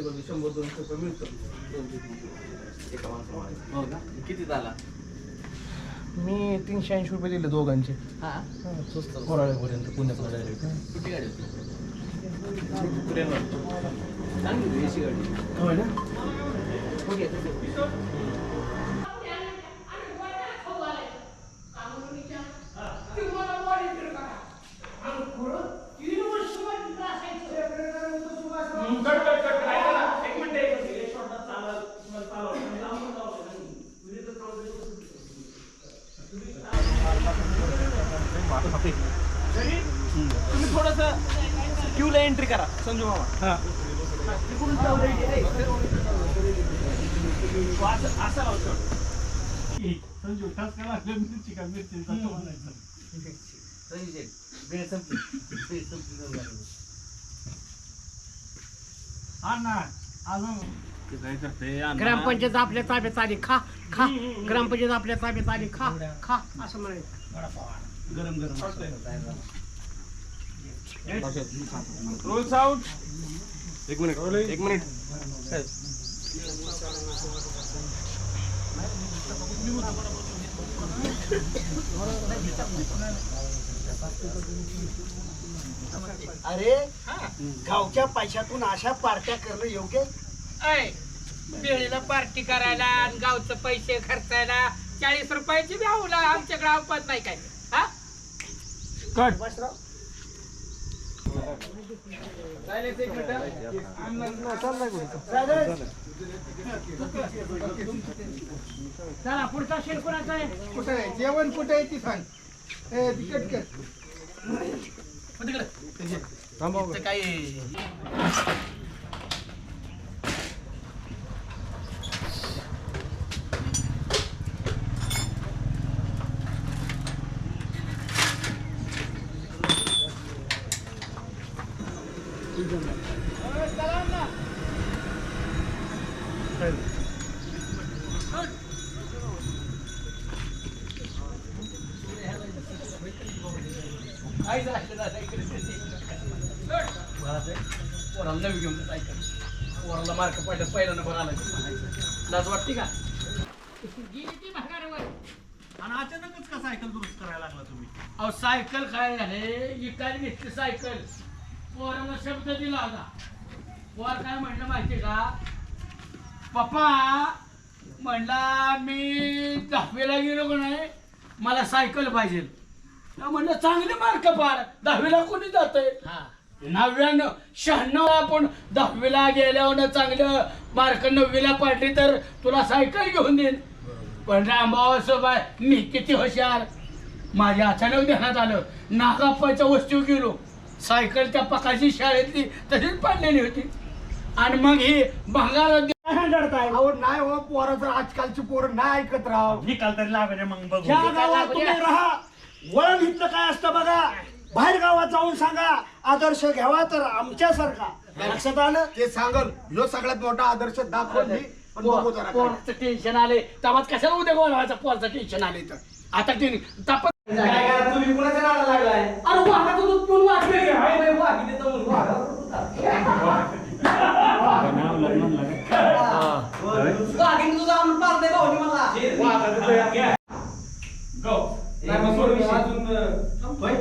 प्रत्येक वर्षी शंभर दोनशे रुपये मिळतं. एका माणसामागे हो का? किती झाला? मी तीनशे ऐंशी रुपये दिले दोघांचे. हा? कोराळेपर्यंत पुण्यातला डायरेक्ट. कुठली गाडी होती? चांगली होती एसी गाडी. होय ना? हो घ्या. तुम्ही थोडस क्यूला एंट्री करा संजू मामा. तिकडून असं-. संजू करा मिरची का मिरची? शेठ, वेळ संपली. वेळ संपली. हा ग्रामपंचायत आपल्या ताब्यात आली खा खा. ग्रामपंचायत आपल्या ताब्यात आली खा खा असं म्हणायचं. गरम गरम. रोल्स आउट एक मिनिट एक मिनिट. साहेब अरे गावच्या पैशातून अशा पार्ट्या करणं योग्य? ऐ बेळीला पार्टी करायला आणि गावचं पैसे खर्चायला चाळीस रुपयाची बी आवला आमच्या ग्रामपंचायत नाही काय? हा? एक मिनिट चला पुढचा शेर कोणाचा आहे? कुठे आहे? जेवण कुठे आहे ती सांग. ए, तिकीट कर. काय पोराला नवी घेऊन सायकल पोराला मार्क पडलं पहिला नंबर आला लाज वाटते का गेली आणि अचानकच का सायकल दुरुस्त करायला लागला तुम्ही. अहो सायकल काय झाले इकायला घेतली सायकल. पोराला शब्द दिला होता. पोर काय म्हणलं माहितीये का? पप्पा म्हणला मी दहावीला गेलो का नाही? मला सायकल पाहिजे. म्हणलं चांगले मार्क पाड दहावीला कोणी जात नव्याण्णव शहाण्णव आपण दहावीला गेल्यावर चांगलं मार्क नववीला पाडली तर तुला सायकल घेऊन देईन. पण रामभाऊ सोबाय मी किती हुशार. माझ्या अचानक ध्यानात आलं. नागाप्पाच्या वस्तू गेलो. सायकल त्या पकाची शाळेतली तशीच पाडलेली होती. आणि मग ही भंगार अहो नाही हो पोरं तर आजकालची पोरं नाही ऐकत राव. निकाल तरी लागायचे मग बघू ज्या गावात तुम्ही राहा. वळण इथलं काय असतं बघा. बाहेर गावात जाऊन सांगा. आदर्श घ्यावा तर आमच्यासारखा. लक्षात आलं? ते सांगल ह्यो सगळ्यात मोठा आदर्श दाखवून मी पण बघू जरा काय. पोराचं टेन्शन आले तेव्हाच कशाला उद्या गोळवायचं पोराचं टेन्शन आले तर. आता ते तुम्ही? कुणाच्या लागलाय? अरे दूध पिऊन वाचले हाय बाई वाघ इथे जाऊन वाघ वाघीण तुझा आणून पारदे भाऊनी मला गो नाही मग सोड विषय. अजून होय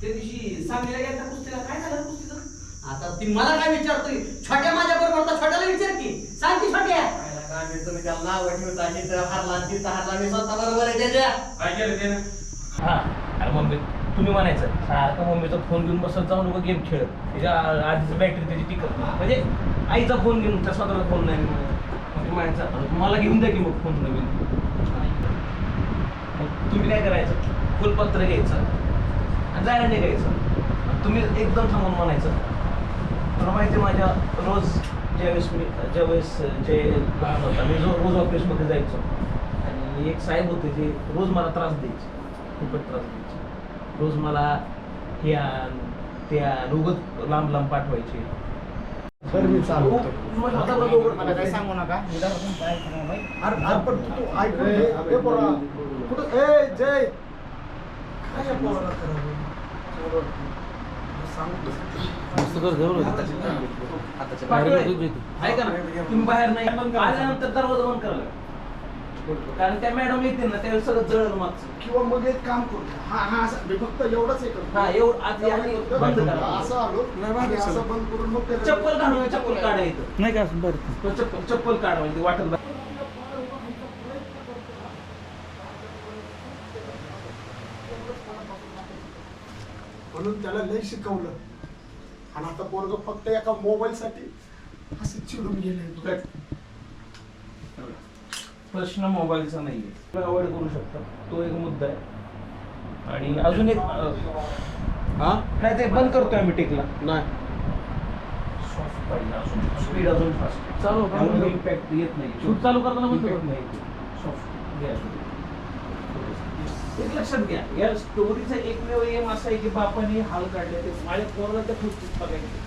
त्या दिवशी सांगलीला गेल्या कुस्तीला काय झालं कुस्तीचं आता ती मला काय विचारतोय छोट्या माझ्या बरोबर तर छोट्याला विचार की सांग की छोट्या काय मी तुम्ही त्याला नाव ठेवता आणि तर हारला आणि तिथं हारला मी स्वतः बरोबर आहे त्याच्या काय केलं त्यानं? हा अरे मम्मी तुम्ही म्हणायचं सारखं मम्मीचा फोन घेऊन बसत जाऊ नको गेम खेळ त्याच्या आधीच बॅटरी त्याची टिकत नाही. म्हणजे आईचा फोन घेऊन त्या स्वतःला फोन नाही मग ती म्हणायचं "अरे मला घेऊन द्या की मग फोन नवीन. मग तुम्ही काय करायचं? फुलपत्र घ्यायचं. आणि जायला निघायचं. आणि तुम्ही एकदम थांबून म्हणायचं तुला माहिती आहे माझ्या रोज ज्यावेळेस मी ज्यावेळेस जे लहान होता मी जो रोज ऑफिसमध्ये जायचो. आणि एक साहेब होते जे रोज मला त्रास द्यायचे. खूपच त्रास द्यायचे. रोज मला हे आण ते आण उगत लांब लांब पाठवायचे. तर मी चालू मला काय सांगू नका. अरे अरे पण तू तू ऐक रे. ए पोरा. कुठं ए जय. काय पोराला करावं? तुम्ही बाहेर नाही. आल्यानंतर दरवाजा बंद करा कारण त्या मॅडम येतील ना त्यावेळेस सगळं जळलं मागचं. किंवा मग एक काम करू हा हा असं मी फक्त एवढंच हे करतो. हा एवढं आज आणि बंद करा. असं आलो आणि असं बंद करून मग ते- चप्पल घालून चप्पल काढायचं. नाही का? बरं. चप्पल चप्पल काढ म्हणजे वाटत म्हणून त्याला लय शिकवलं. आणि आता पोरग फक्त एका मोबाईल साठी असं चिडून गेले प्रश्न मोबाईलचा नाहीये. अवॉइड करू शकता. तो एक मुद्दा आहे. आणि अजून एक अं, नाही ते बंद करतोय आम्ही टेकला. नाही. सॉफ्ट पाहिजे अजून. स्पीड अजून फास्ट चालू इम्पॅक्ट येत नाही चालू करताना बंद करतो. नाही. सॉफ्ट घ्या. एक लक्षात घ्या या स्टोरीचा एकमेव एम असा आहे की बापाने हाल काढले ते. माझ्या पोराला त्या खुर्चीत बघायचे.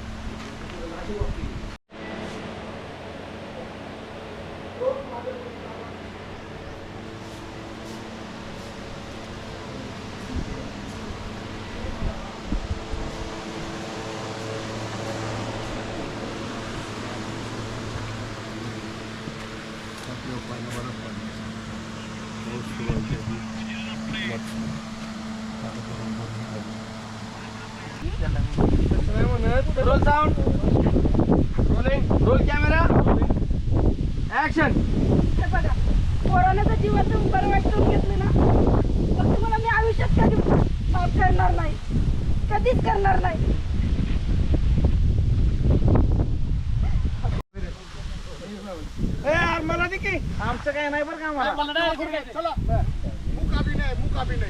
Roll sound rolling roll camera action बघा पोरानं जीवाचं बरं वाईट करून घेतलं ना मग तुम्हाला मी आयुष्यात कधी माफ करणार नाही कधीच करणार नाही मला दे की आमचं काय नाही बरं का आम्हाला. चला मुक अभिनय मुक अभिनय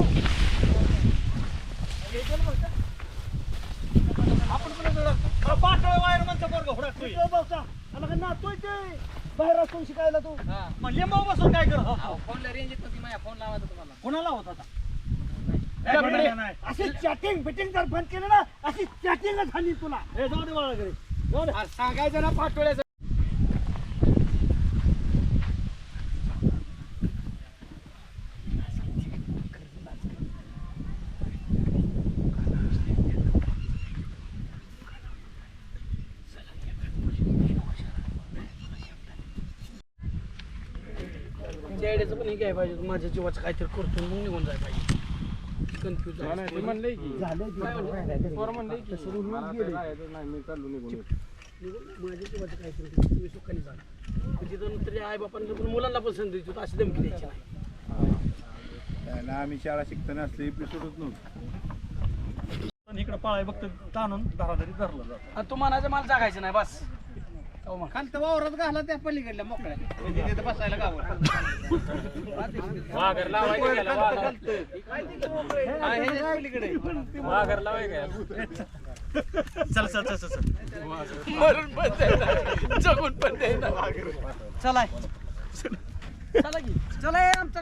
बाहेर असून शिकायला तू म्हणले मग बसून काय कर कोणाला होत आता अशी चॅटिंग बिटिंग जर बंद केलं ना अशी चॅटिंग झाली तुला हे जाऊ दे बाळा घरी सांगायचं ना डॅडीचं पण हे घ्याय पाहिजे. माझ्या जीवाचं काहीतरी करतो मग निघून जाय पाहिजे. कन्फ्युज माझ्या जीवाचं काहीतरी तुम्ही सुखाने जा. तिथं नंतर आई बापांना पण मुलांना पण संधी देतो. अशी धमकी द्यायची नाही. आम्ही शाळा शिकताना असले एपिसोडच नव्हतं. इकडे पाळाय फक्त ताणून धराधरी धरला जातो. आणि तू म्हणायचं मला जागायचं नाही बस. खालतं वावरात घाला त्या पलीकडल्या मोकळ्या तिथे बसायला गावात चल चल चल चल मरून पण जगून चला चला की चला हे आमचं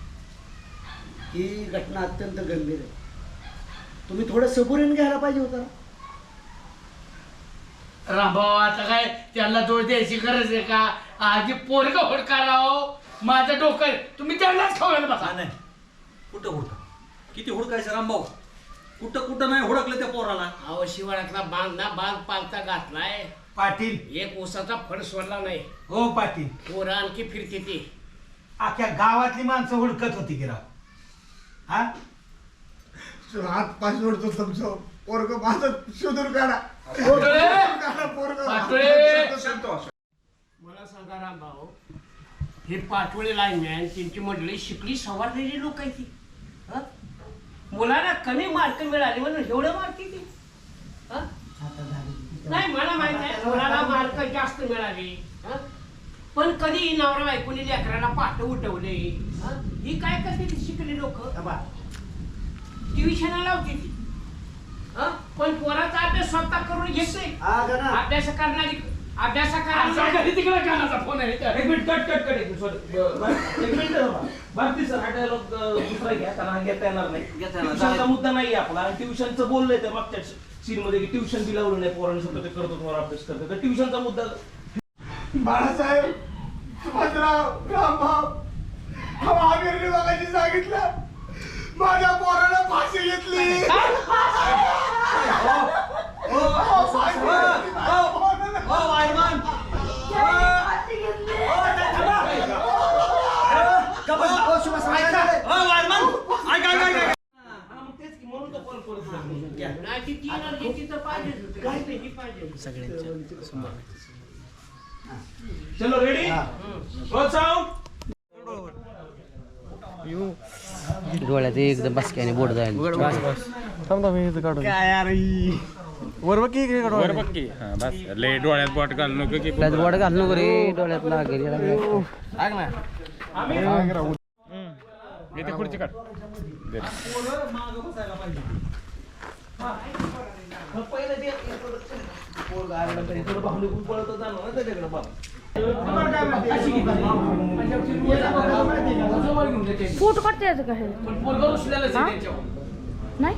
ही घटना अत्यंत गंभीर आहे. तुम्ही थोडं सबुरीने घ्यायला पाहिजे होता ना. रामभाऊ आता काय त्याला दोष द्यायची गरज आहे का? आधी पोरग हुडकाराव माझं डोकं आहे. तुम्ही त्यांनाच खावायला बसा. कुठं हुडका? किती हुडकायचं रामभाऊ? कुठं कुठं नाही हुडकलं त्या पोराला? अहो शिवाळ्यातला बांध ना बांध पालता घातलाय. पाटील. एक ऊसाचा फड सोडला नाही. हो पाटील. पोरं आणखी फिरते ती. अख्ख्या गावातली माणसं हुडकत होती की राव? हा? हात पाय जोडतो तुमचं. पोरग माझं शोधून काढा. पोरगं. मला सांगा रामभाऊ हे पाचवळे लाईनमॅन त्यांची मंडळी शिकली सवारलेली लोक आहे ती. हं? मुलांना कमी मार्क मिळाले म्हणून एवढं मार्क ती हं? नाही मला माहीत आहे मुलाला मार्क जास्त मिळाले. हं? पण कधी नवरा बायकोनी लेकराला पाठ उठवले? हं? ही काय करते ती शिकली लोक? ट्युशन लावते ती. हं? पण पोराचा अभ्यास स्वतः करून घेत? अभ्यास करणारी अभ्यास करणारी तिकडे कानाचा फोन आहे. एक मिनिट कट कट कट. एक मिनिट. भारती सर हा डायलॉग दुसरा घ्या. कारण हा घेता येणार नाही. घेता येणार. ट्युशनचा मुद्दा नाही आपला. ट्युशनचं बोललंय त्या मागच्या सीन मध्ये की ट्युशन बी लावलं नाही. पोरांनी स्वतः ते करतो तुम्हाला अभ्यास करतो. तर ट्युशनचा मुद्दा बाळासाहेब सुभाषराव रामभाऊ हा बघायची सांगितलं माझ्या पोराला फाशी घेतली. अहो, फाशी घेतली. हा, की ही डोळ्यात? एकदम बसक्याने बोट जाईल लय डोळ्यात बोट घालू नको की बोट घाल नको रे. डोळ्यात लागेल इथे खुर्ची काढ. फोटो येतं का हे? नाही?